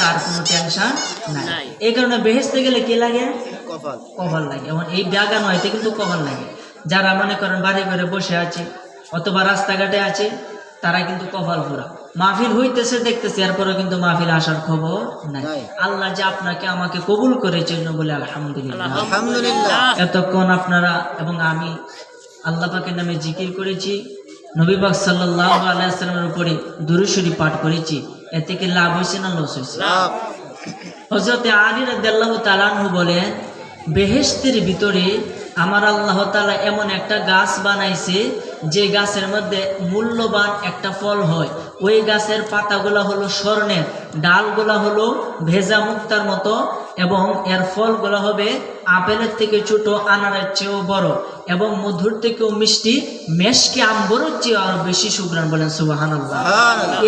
তার কোনো টেনশন নাই। এই কারণে বেহেস্তে গেলে কি লাগে? কপাল। কভার লাগে। এবং এই ব্যাগান হইতে কিন্তু কভার লাগে। যারা মনে করেন বাড়ি ঘরে বসে আছে অথবা রাস্তাঘাটে আছে তারা কিন্তু কপাল পুরা। মাহফিল হইতেছে দেখতেছে এরপরে কিন্তু মাহফিল আসার খবর নাই। আল্লাহ যে আপনাকে আমাকে কবুল করেছে বলে আলহামদুলিল্লাহ। আলহামদুলিল্লাহ। এতক্ষণ আপনারা এবং আমি আল্লাহ পাকের নামে জিকির করেছি নবীবাগ সাল্লাহ আলাইসালামের উপরে দুরুশরী পাঠ করেছি। এ থেকে লাভ হয়েছে না লস হয়েছে হজরতে আলী রাদিয়াল্লাহু তালানহু বলেন বেহেশতের ভিতরে আমার আল্লাহ তালা এমন একটা গাছ বানাইছে যে গাছের মধ্যে মূল্যবান একটা ফল হয়। ওই গাছের পাতাগুলা হলো স্বর্ণের ডালগুলা হলো ভেজা মুক্তার মতো এবং এর ফলগুলো হবে আপেলের থেকে ছোট আনারের চেয়েও বড় এবং মধুর থেকেও মিষ্টি মেশকে আম্বরের চেয়ে আরও বেশি সুগ্রাণ বলেন সুবাহান।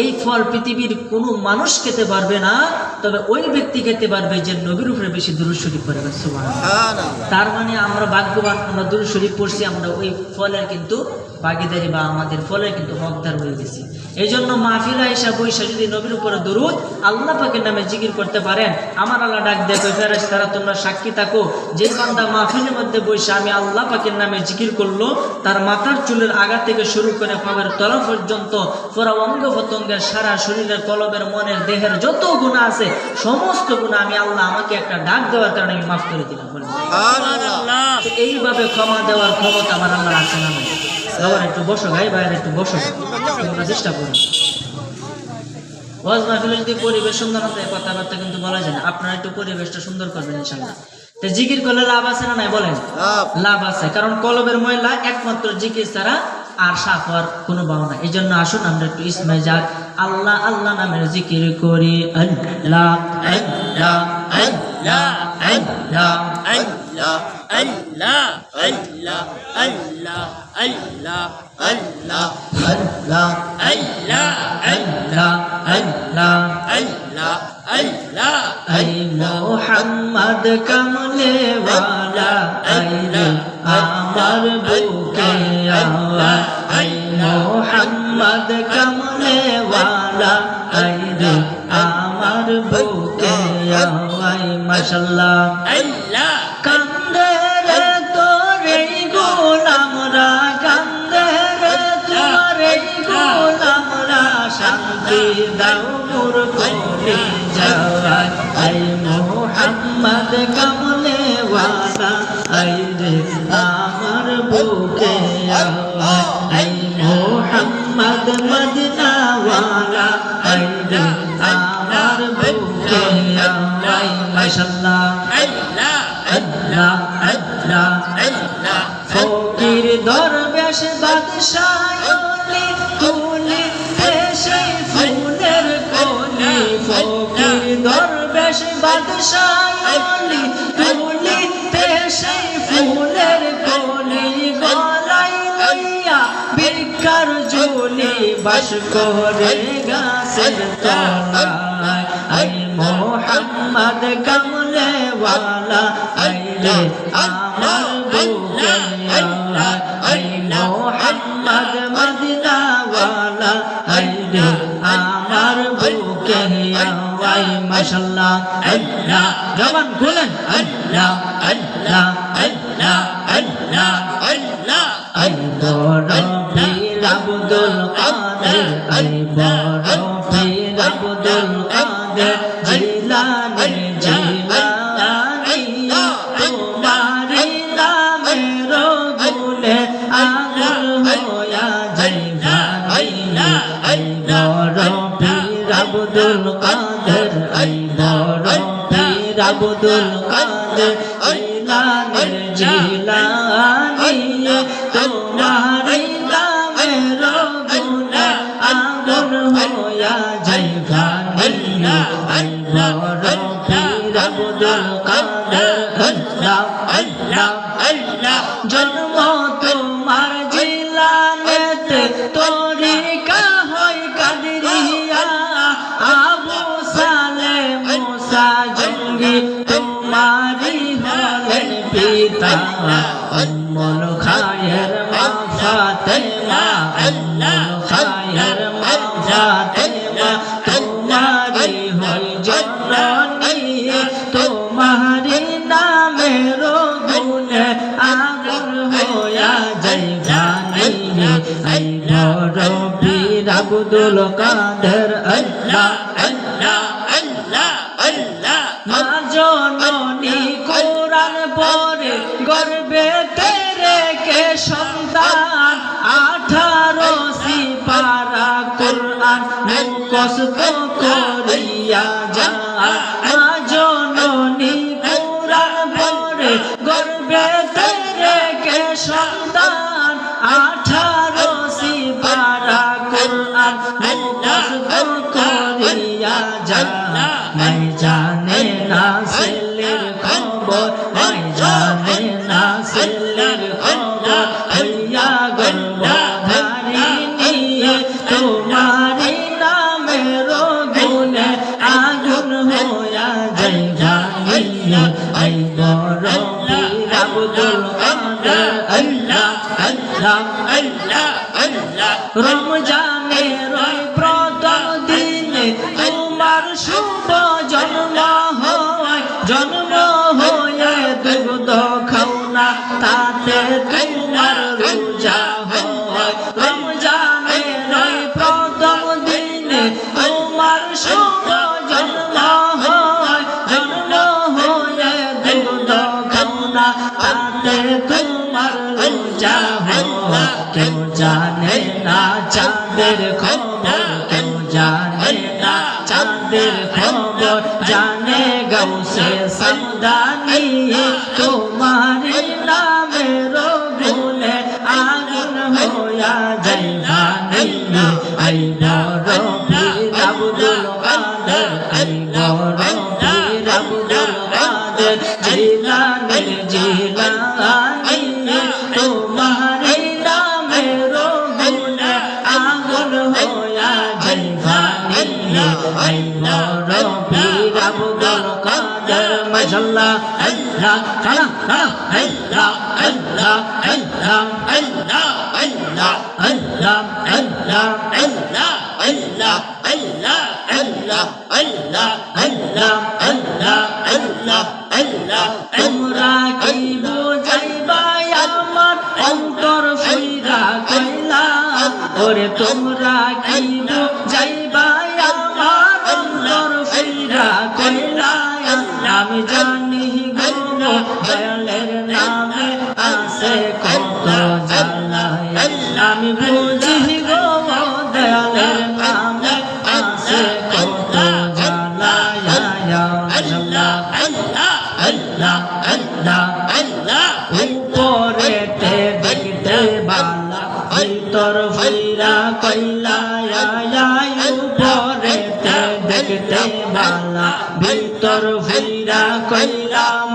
এই ফল পৃথিবীর কোনো মানুষ খেতে পারবে না তবে ওই ব্যক্তি খেতে পারবে যে নবীর উপরে বেশি দুরুদ শরীফ পড়ে সুবহানাল্লাহ সুবহানাল্লাহ। তার মানে আমরা ভাগ্যবান আমরা দূর শরীফ পড়ছি আমরা ওই ফলের কিন্তু বাগিদারি বা আমাদের ফলের কিন্তু হকদার হয়ে গেছি এই জন্য মাহফিলা হিসা বৈশা যদি নবীর উপরে দরুদ আল্লাহ পাকের নামে জিকির করতে পারেন আমার আল্লাহ ডাক দেখো ফেরেস তারা তোমরা সাক্ষী থাকো যে বান্দা মাহফিলের মধ্যে বৈশা আমি আল্লাহ পাকের নামে জিকির করল তার মাথার চুলের আগা থেকে শুরু করে পাবের তলা পর্যন্ত পুরা অঙ্গ প্রত্যঙ্গের সারা শরীরের কলবের মনের দেহের যত গুণা আছে সমস্ত গুণা আমি আল্লাহ আমাকে একটা ডাক দেওয়ার কারণে আমি মাফ করে দিলাম। এইভাবে ক্ষমা দেওয়ার ক্ষমতা আমার আল্লাহ আছে না আবার একটু বসো ভাই বাইরে একটু বসো। তোমরা চেষ্টা করো। ওয়াজ মাহফিলে যদি পরিবেশ সুন্দর হতে কথাবার্তা কিন্তু বলা যায় না। আপনারা একটু পরিবেশটা সুন্দর করবেন ইনশাল্লাহ তো জিকির করলে লাভ আছে না নাই বলেন লাভ আছে কারণ কলবের ময়লা একমাত্র জিকির ছাড়া আর সাফ হওয়ার কোনো ভাবনা এই জন্য আসুন আমরা একটু ইসমে যাক আল্লাহ আল্লাহ নামের জিকির করি আল্লাহ আল্লাহ আল্লাহ আল্লাহ আল্লাহ আল্লাহ আল্লাহ আল্লাহ আল্লাহ আল্লাহ আল্লাহ আল্লাহ আল্লাহ আল্লাহ আল্লাহ আই মোহাম্মদ কমলে ওয়ালা আই রে আমার বুকে আই মোহাম্মদ কমলে ওয়ালা আই রে আমার বুকে আওয়াই মাশাল্লাহ আল্লাহ কান্দে রে তোরে গোলামরা কান্দে রে তোরে গোলামরা শান্তি দাও মোর কোলে। যাওয়াই আই মোহাম্মদ কমলে ওয়ালা আই রে আমার বুকে আওয়াই আই মোহাম্মদ মদিনা ওয়ালা আই রে আমার বুকে আওয়াই মাশাআল্লাহ, আল্লাহ আল্লাহ আল্লাহ আল্লাহ ফকির দরবেশ বাদশাহলি বাস করে গাছের তলায় আই মোহাম্মদ কমলে ওয়ালা আই রে আমার বুকে আই মোহাম্মদ মদিনা ওয়ালা আই রে আমার বুকে আওয়াই মাশাআল্লাহ, আল্লাহ। জবান খুলেন। আল্লাহ আল্লাহ আল্লাহ। আইনা রব্বি আব্দুল কাদের আইনা রব্বি আব্দুল কাদের আইনা জিলানি তোমার আইনা রবুনা আমর হয়া যাই গানি আইনা রব্বি আব্দুল কাদের আল্লাহ আল্লাহ আল্লাহ জন্ম তোমার জিলানেতে তোরি الله أم الخير من ذات الله أم الخير من ذات الله تمہاری ہو الجنانی تمہاری نام روگن آگر ہویا جلجانی اے مورو پیر عبدالقادر اللہ গর্বে কে সন্তান? আঠারো সিপারা কোরআন মুখস্থ করিয়া সন্তান? আঠারো সিপারা কোরআন মুখস্থ করিয়া যা জানে না ছেলের কাদের আল্লাহ আল্লাহ আল্লাহ আল্লাহ রমজানের क्यों तो जाने ना चंदर खबर तू जाने ना चंदर खबर जाने गौ से समदानी तुम्हारे नाम रो भूले आँगन होया जय भानी তোমরা কি আমি জানি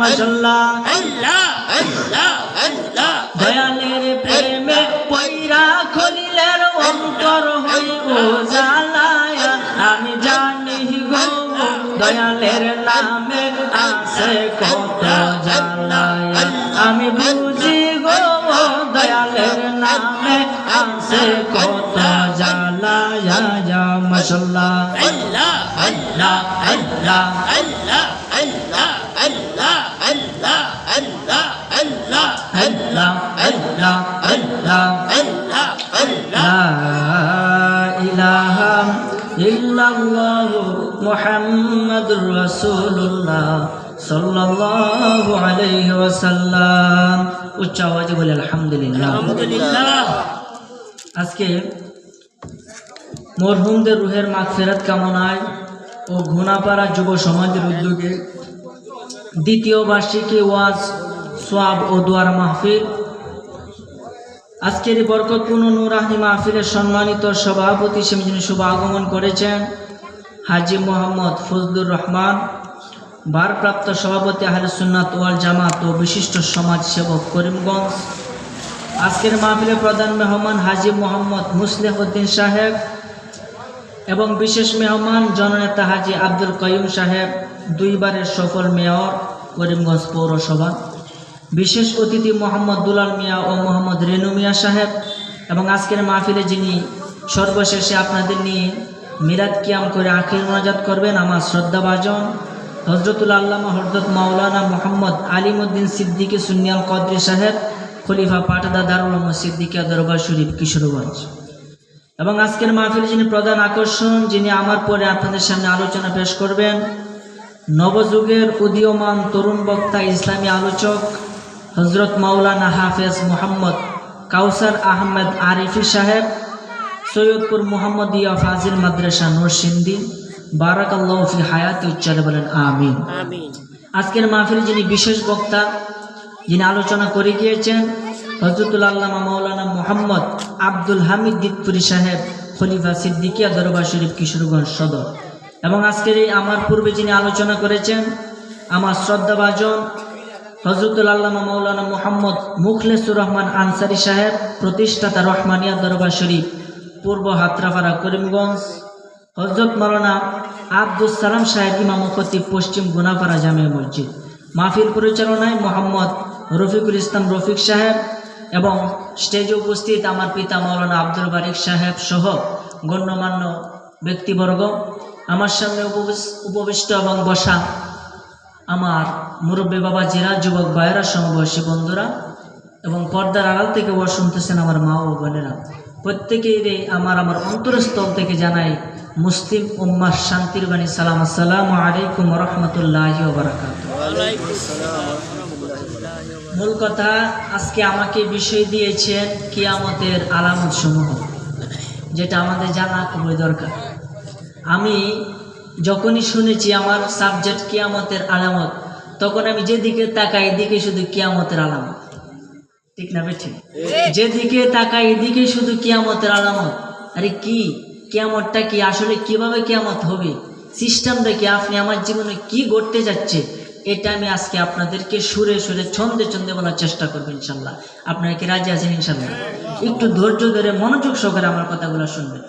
কইলা মশলা আল্লাহ আল্লাহ আল্লাহ। দয়ালের প্রেমে পইরা খলিলের অন্তর হইব জালায়া আমি জানি গো দয়ালের নামে আছে কত জালায়া আমি বুঝি গো দয়ালের নামে আছে কত জালায়া যা মশলা আল্লাহ আল্লাহ। আল্লাহ আল্লাহ। আল্লাহ আল্লাহ। মোহাম্মদুর রসুল্লাহ উচ্চ আওয়াজে বলে আলহামদুলিল্লাহ। আজকে মরহুমদের রুহের কামনায় ও ঘুণাপাড়া যুব সমাজের উদ্যোগে দ্বিতীয় বার্ষিকী ওয়াজ, সোয়াব ও দোয়ার মাহফিল। আজকের বরকতপূর্ণ নুরাহনি মাহফিলের সম্মানিত সভাপতি যিনি শুভ আগমন করেছেন, হাজি মোহাম্মদ ফজলুর রহমান, ভারপ্রাপ্ত সভাপতি আহলে সুন্নাত ওয়াল জামাত ও বিশিষ্ট সমাজ সেবক করিমগঞ্জ। আজকের মাহফিলে প্রধান মেহমান হাজি মোহাম্মদ মুসলিহ উদ্দিন সাহেব এবং বিশেষ মেহমান জননেতা হাজি আব্দুল কয়ুম সাহেব। দুইবারের সফল মেয়র করিমগঞ্জ পৌরসভা। বিশেষ অতিথি মোহাম্মদ দুলাল মিয়া ও মোহাম্মদ রেনু মিয়া সাহেব এবং আজকের মাহফিলে যিনি সর্বশেষে আপনাদের নিয়ে মিরাদ কিয়াম করে আখির মোনাজাত করবেন, আমার শ্রদ্ধাভাজন হজরতুল আল্লামা হরদত মাওলানা মোহাম্মদ আলিমুদ্দিন সিদ্দিকী সুনিয়াল কদরি সাহেব, খলিফা পাটদা দারুল সিদ্দিকিয়া দরবার শরীফ, কিশোরগঞ্জ। এবং আজকের মাহফিলে যিনি প্রধান আকর্ষণ, যিনি আমার পরে আপনাদের সামনে আলোচনা পেশ করবেন নবযুগের উদীয়মান তরুণ বক্তা ইসলামী আলোচক হজরত মাওলানা হাফেজ মোহাম্মদ কাউসার আহমেদ আরিফি সাহেব সৈয়দপুর মোহাম্মদিয়া ফাজিল মাদ্রাসা নরসিন্দি বারাকাল্লাহ ফি হায়াতি উচ্চারে বলেন আমিন। আজকের মাহফিলে যিনি বিশেষ বক্তা যিনি আলোচনা করে গিয়েছেন হজরতুল আল্লামা মৌলানা মোহাম্মদ আব্দুল হামিদ দিতপুরি সাহেব খলিফা সিদ্দিকিয়া দরবার শরীফ কিশোরগঞ্জ সদর। এবং আজকের এই আমার পূর্বে যিনি আলোচনা করেছেন, আমার শ্রদ্ধাভাজন হজরতুল আল্লামা মৌলানা মোহাম্মদ মুখলেসুর রহমান আনসারি সাহেব, প্রতিষ্ঠাতা রহমানিয়া দরবার শরীফ, পূর্ব হাত্রাপাড়া করিমগঞ্জ হজরত মৌলানা আব্দুল সালাম সাহেব ইমাম খতিব পশ্চিম গুনাপাড়া জামিয়া মসজিদ। মাহফিল পরিচালনায় মোহাম্মদ রফিকুল ইসলাম রফিক সাহেব এবং স্টেজে উপস্থিত আমার পিতা মৌলানা আব্দুল বারিক সাহেব সহ গণ্যমান্য ব্যক্তিবর্গ। আমার সামনে উপবিষ্ট এবং বসা আমার মুরব্বী বাবা জেরা যুবক ভাইয়েরা, সমবয়সী বন্ধুরা এবং পর্দার আড়াল থেকে ও শুনতেছেন আমার মা ও বোনেরা। প্রত্যেকেই আমার আমার অন্তরস্থল থেকে জানাই মুসলিম উম্মার শান্তির বাণী। সালাম, আসসালামু আলাইকুম রহমতুল্লাহ মূল কথা, আজকে আমাকে বিষয় দিয়েছেন কিয়ামতের আলামত সমূহ যেটা আমাদের জানা খুবই দরকার। আমি যখনই শুনেছি আমার সাবজেক্ট কিয়ামতের আলামত তখন আমি যেদিকে তাকাই এদিকে শুধু কিয়ামতের আলামত। ঠিক না বেঠিক? যেদিকে তাকাই এদিকে শুধু কিয়ামতের আলামত। আরে কি? কিয়ামতটা কি? আসলে কীভাবে কিয়ামত হবে? সিস্টেমটা কি? আপনি আমার জীবনে কি ঘটতে যাচ্ছে? এটা আমি আজকে আপনাদেরকে সুরে সুরে ছন্দে ছন্দে বলার চেষ্টা করব ইনশাল্লাহ। আপনারা কি রাজি আছেন ইনশাল্লাহ? একটু ধৈর্য ধরে মনোযোগ সহকারে আমার কথাগুলো শুনবেন।